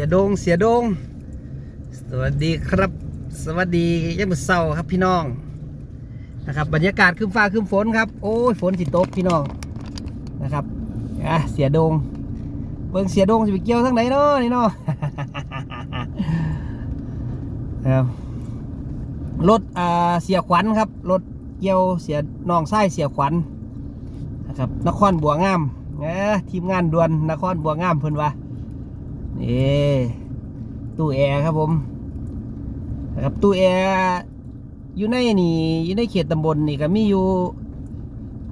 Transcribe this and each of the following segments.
สียโดงเสียโดง สวัสดีครับ สวัสดียามมื้อเช้าครับพี่น้องนะครับบรรยากาศครึ้มฟ้าครึ้มฝนครับโอ้ยฝนสิตกพี่น้องนะครับอะเสียโดงเบิ่งเสียโดงสิไปเกี่ยวทั้งไหนเนาะนี่เนาะครับรถอ่าเสียขวัญครับรถเกี่ยวเสียน้องไส้เสียขวัญนะครับนครบัวงามเอ้ทีมงานด่วนนครบัวงามเพิ่นว่า นี่ตู้แอร์ครับผมนะครับตู้แอร์อยู่ในนี่อยู่ในเขตตำบลนี่ก็มีอยู่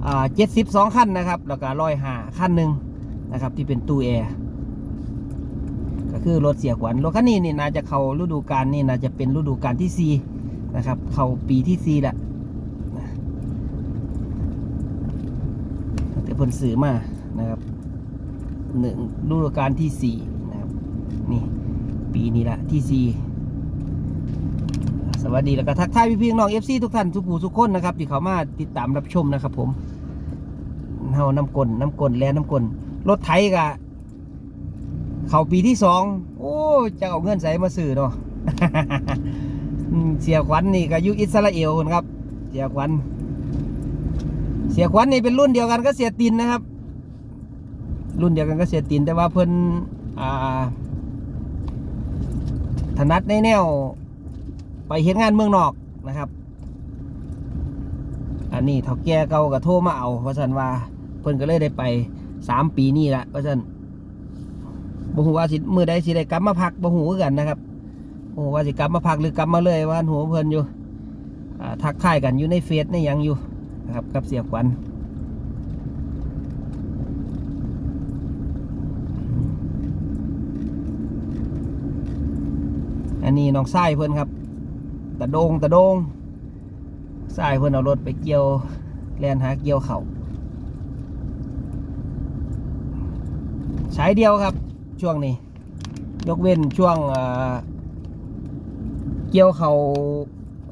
อ่าเจ็ดสิบสองคันนะครับ แล้วก็ร้อยห้าคันหนึ่งนะครับ ที่เป็นตู้แอร์ก็คือรถเสียขวัญรถคันนี้นี่น่าจะเข้าฤดูกาลนี่น่าจะเป็นฤดูกาลที่สี่นะครับ เข้าปีที่สี่แหละแต่เพิ่นซื้อมานะครับหนึ่งฤดูกาลที่สี่ นี่ ปีนี้ละที่สี่สวัสดีแล้วก็ทักทายพี่ๆน้องเอฟซีทุกท่านทุกผู้ทุกคนนะครับ ที่เขามาติดตามรับชมนะครับ ผมเฮาน้ำกลนน้ำกลแลน้ำกลรถไถกะเขาปีที่สองโอ้จะเอาเงินใส่มาซื้อเนาะเสียขวัญนี่ก็ยู่อิสราเอลครับ เสียขวัญเสียขวัญนี่เป็นรุ่นเดียวกันก็เสียตินนะครับ รุ่นเดียวกันก็เสียตินแต่ว่าเพิ่นอ่า ถนัดในแนว ไปเห็นงานเมืองนอกนะครับ อันนี้เท่าแก่เก่าก็โทรมาเอาเพราะฉันว่าเพิ่นก็เลยได้ไปสามปีนี่ละเพราะฉันบ่ฮู้ว่าสิมือใดสิได้กลับมาพักบ่ฮู้คือกันนะครับบ่ฮู้ว่าสิกลับมาพักหรือกลับมาเลยว่าหัวเพิ่นอยู่ทักทายกันอยู่ในเฟซในยังอยู่นะครับกับเสียขวัญ อันนี้น้องทรายเพิ่อนครับ ตะโดงตะโดงทรายเพิ่อนเอารถไปเกี่ยวแลนหาเกี่ยวเขาใช้เดียวครับช่วงนี้ ยกเว้นช่วงเกี่ยวเขา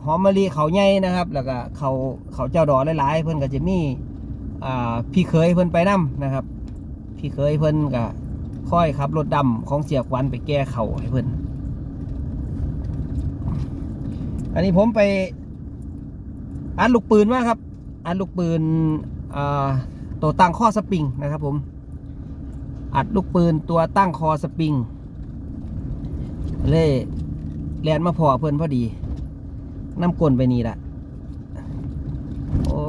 หอมมะลิเขาใหญ่นะครับ แล้วก็เขาเขาเจ้าดอกหลายๆ เพิ่อนก็จะมีอ่าพี่เคยเพิ่อนไปนํนะครับ พี่เคยเพิ่อนก็ค่อยขับรถดำของเสียขวัญไปแก้เขาให้เพิ่อน อันนี้ผมไปอัดลูกปืนมาครับ อัดลูกปืนตัวตั้งข้อสปริงนะครับผม อัดลูกปืนตัวตั้งคอสปริง เล่แลนมาพอเพื่อนพอดี น้ำกลนไปนี่ละโอ้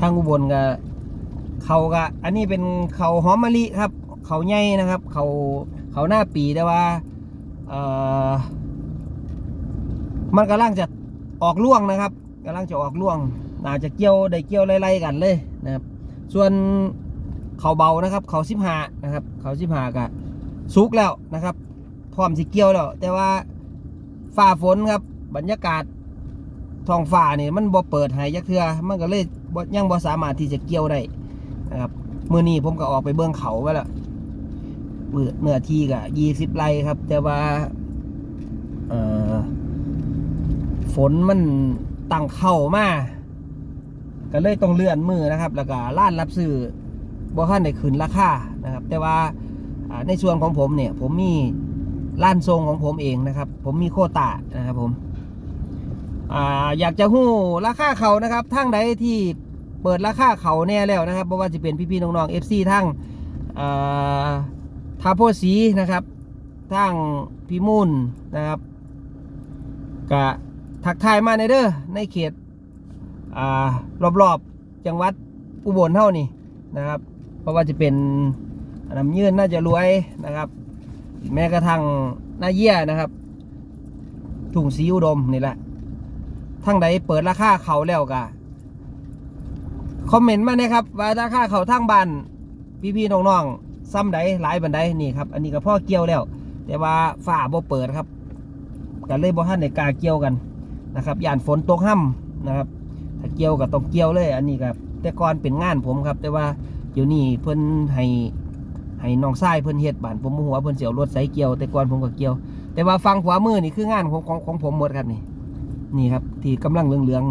ทางอุบลก็เขาก็อันนี้เป็นเขาหอมมะลิครับ เขาใหญ่นะครับ เขาเขาหน้าปีแต่ว่า มันกำลังจะออกล่วงนะครับกำลังจะออกล่วงน่าจจะเกี่ยวได้เกี่ยวไล่ๆกันเลยนะครับ ส่วนเขาเบานะครับ เขาสิบหานะครับ เขาสิบหากะสุกแล้วนะครับ พร้อมสิเกี่ยวแล้วแต่ว่าฝ่าฝนครับ บรรยากาศท้องฟ้านี่มันบ่เปิดห้ยักเทือมันก็เลยยังบ่สามารถที่จะเกี่ยวได้นะครับเมื้อนี้ผมก็ออกไปเบื้องเขาไว้แล้ว เปิดเนื้อที่ก็ยี่สิบไร่ครับ แต่ว่า เออฝนมันตั้งเข้ามาก็เลยต้องเลื่อนมือนะครับ แล้วก็ร้านรับซื้อบ่คันได้ขึ้นราคานะครับ แต่ว่าในส่วนของผมเนี่ย ผมมีร้านทรงของผมเองนะครับ ผมมีโคตานะครับผมออยากจะหู้ราคาเขานะครับทั้งใดที่เปิดราคาเขาแน่แล้วนะครับเพราะว่าจะเป็นพี่ๆน้องๆ FC ทั้งอ ทาโพสีนะครับทั้งพี่มุ่นนะครับกะทักทายมาในเด้อในเขตอ่ารอบๆจังหวัดอุบลเท่านี่นะครับ เพราะว่าจะเป็นน้ำยืนน่าจะรวยนะครับ แม้กระทั่งหน้าเยี่ยนะครับ ถุงสีอุดมนี่แหละทั้งใดเปิดราคาเขาแล้วกะคอมเมนต์มานะครับ ว่าราคาเขาทั้งบ้านพี่ๆน้องๆ ซ้ำใดหลายบันไดนี่ครับ อันนี้ก็พ่อเกี่ยวแล้ว แต่ว่าฝ้าบ่เปิดครับกันเลยบ่ทันในกาเกี่ยวกันนะครับย่านฝนตกห่ำนะครับถ้าเกี่ยวกับต้องเกี่ยวเลย อันนี้ครับแต่ก่อนเป็นงานผมครับ แต่ว่าเดี๋ยวนี้เพิ่นให้ให้น้องชายเพิ่นเฮ็ดบ้านผมบ่ฮู้ว่าเพิ่นเสิเอารถไสเกี่ยว แต่ก่อนผมก็เกี่ยว แต่ว่าฟังขวามือนี่คืองานของของของผมหมดครับนี่นี่ครับที่กำลังเหลือง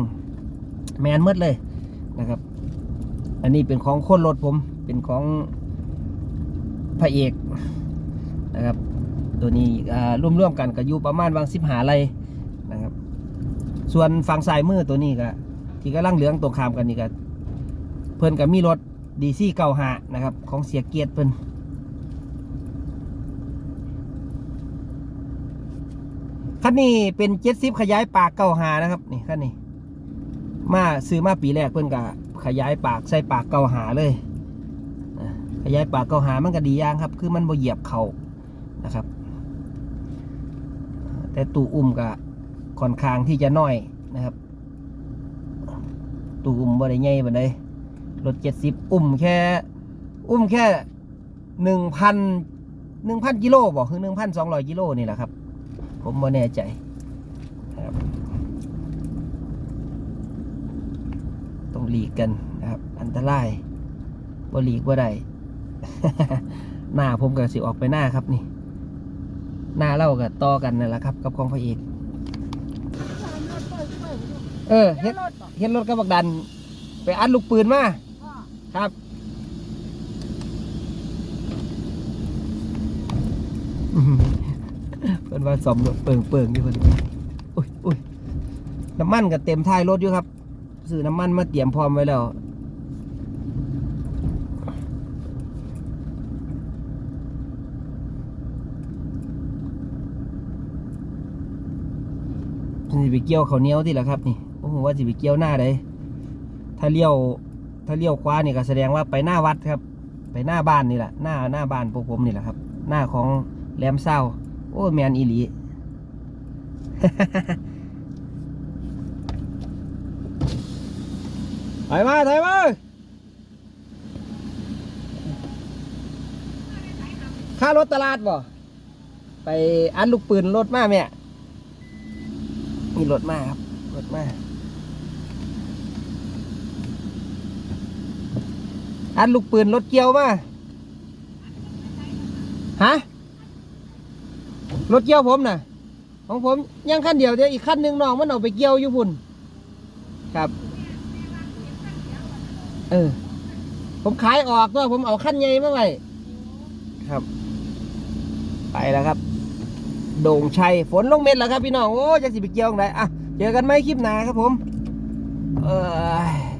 ๆแมนหมดเลยนะครับ อันนี้เป็นของคนรถผมเป็นของ พระเอกนะครับ ตัวนี้อ่าร่วมๆกันก็อยู่ประมาณวางสิบหาไรนะครับ ส่วนฝั่งซ้ายมือตัวนี้ก็ที่กำลังเหลืองตรงข้ามกันนี่ก็เพิ่นก็มีรถดีซี่เก่าหานะครับ ของเสียเกียรติเพิ่นคันนี้เป็นเจ็ดสิบขยายปากเก่าหานะครับนี่คันนี้ มาซื้อมาปีแรกเพิ่นก็ขยายปากใส่ปากเก่าหาเลย ขยายปากเก่าหามันก็ดีอย่างครับ คือมันบ่เหยียบเขานะครับ แต่ตู้อุ้มก็ค่อนข้างที่จะน้อยนะครับตู้อุ้มบ่ได้ใหญ่ปานใดรถเจ็ดสิบอุ้มแค่ อุ้มแค่หนึ่งพันหนึ่งพันกิโลบอกคือหนึ่งพันสองร้อยกิโลนี่แหละครับ ผมบ่แน่ใจนะครับต้องหลีกกันนะครับ อันตรายบ่หลีกบ่ได้ หน้าผมกับสิออกไปหน้าครับนี่ หน้าเล่ากับต่อกันนั่นแหละครับ กับของพระเอกเออเฮ็ดเฮ็ดรถกระบักดัน ไปอัดลูกปืนมาครับอื้อหือเพิ่นว่าซ่อมรถเปิงเปิงอยู่เพิ่นอุ้ยอุ้ยน้ำมันก็เต็มท้ายรถอยู่ครับซื้อน้ำมันมาเตรียมพร้อมไว้แล้ว สิไปเกี่ยวเขาเนี้ยวที่แหละครับนี่โอ้โหว่าสิไปเกี่ยวหน้าใดถ้าเลี้ยวถ้าเลี้ยวขวานี่ก็แสดงว่าไปหน้าวัดครับ ไปหน้าบ้านนี่แหละหน้าหน้าบ้านพวกผมนี่แหละครับ หน้าของแหลมเศร้าโอ้แมนอีหลีถอยมาถอยมาค่ารถตลาดบ่ไปอันลูกปืนรถมาแม่ มีรถมาครับรถมาอันลูกปืนรถเกี่ยวมาฮะรถเกี่ยวผมน่ะของผมยังขั้นเดียวเดียวอีกขั้นหนึ่งน้องมันเอาไปเกี่ยวอยู่พุ่นครับ เออ ผมขายออกด้วยผมเอาขั้นใหญ่มาไว้ครับ ไปแล้วครับ โด่งชัยฝนลงเม็ดแล้วครับพี่น้อง โอ้ยจะสิไปเกี่ยวตรงไหนอะ เจอกันไหมคลิปหน้าครับผม เออ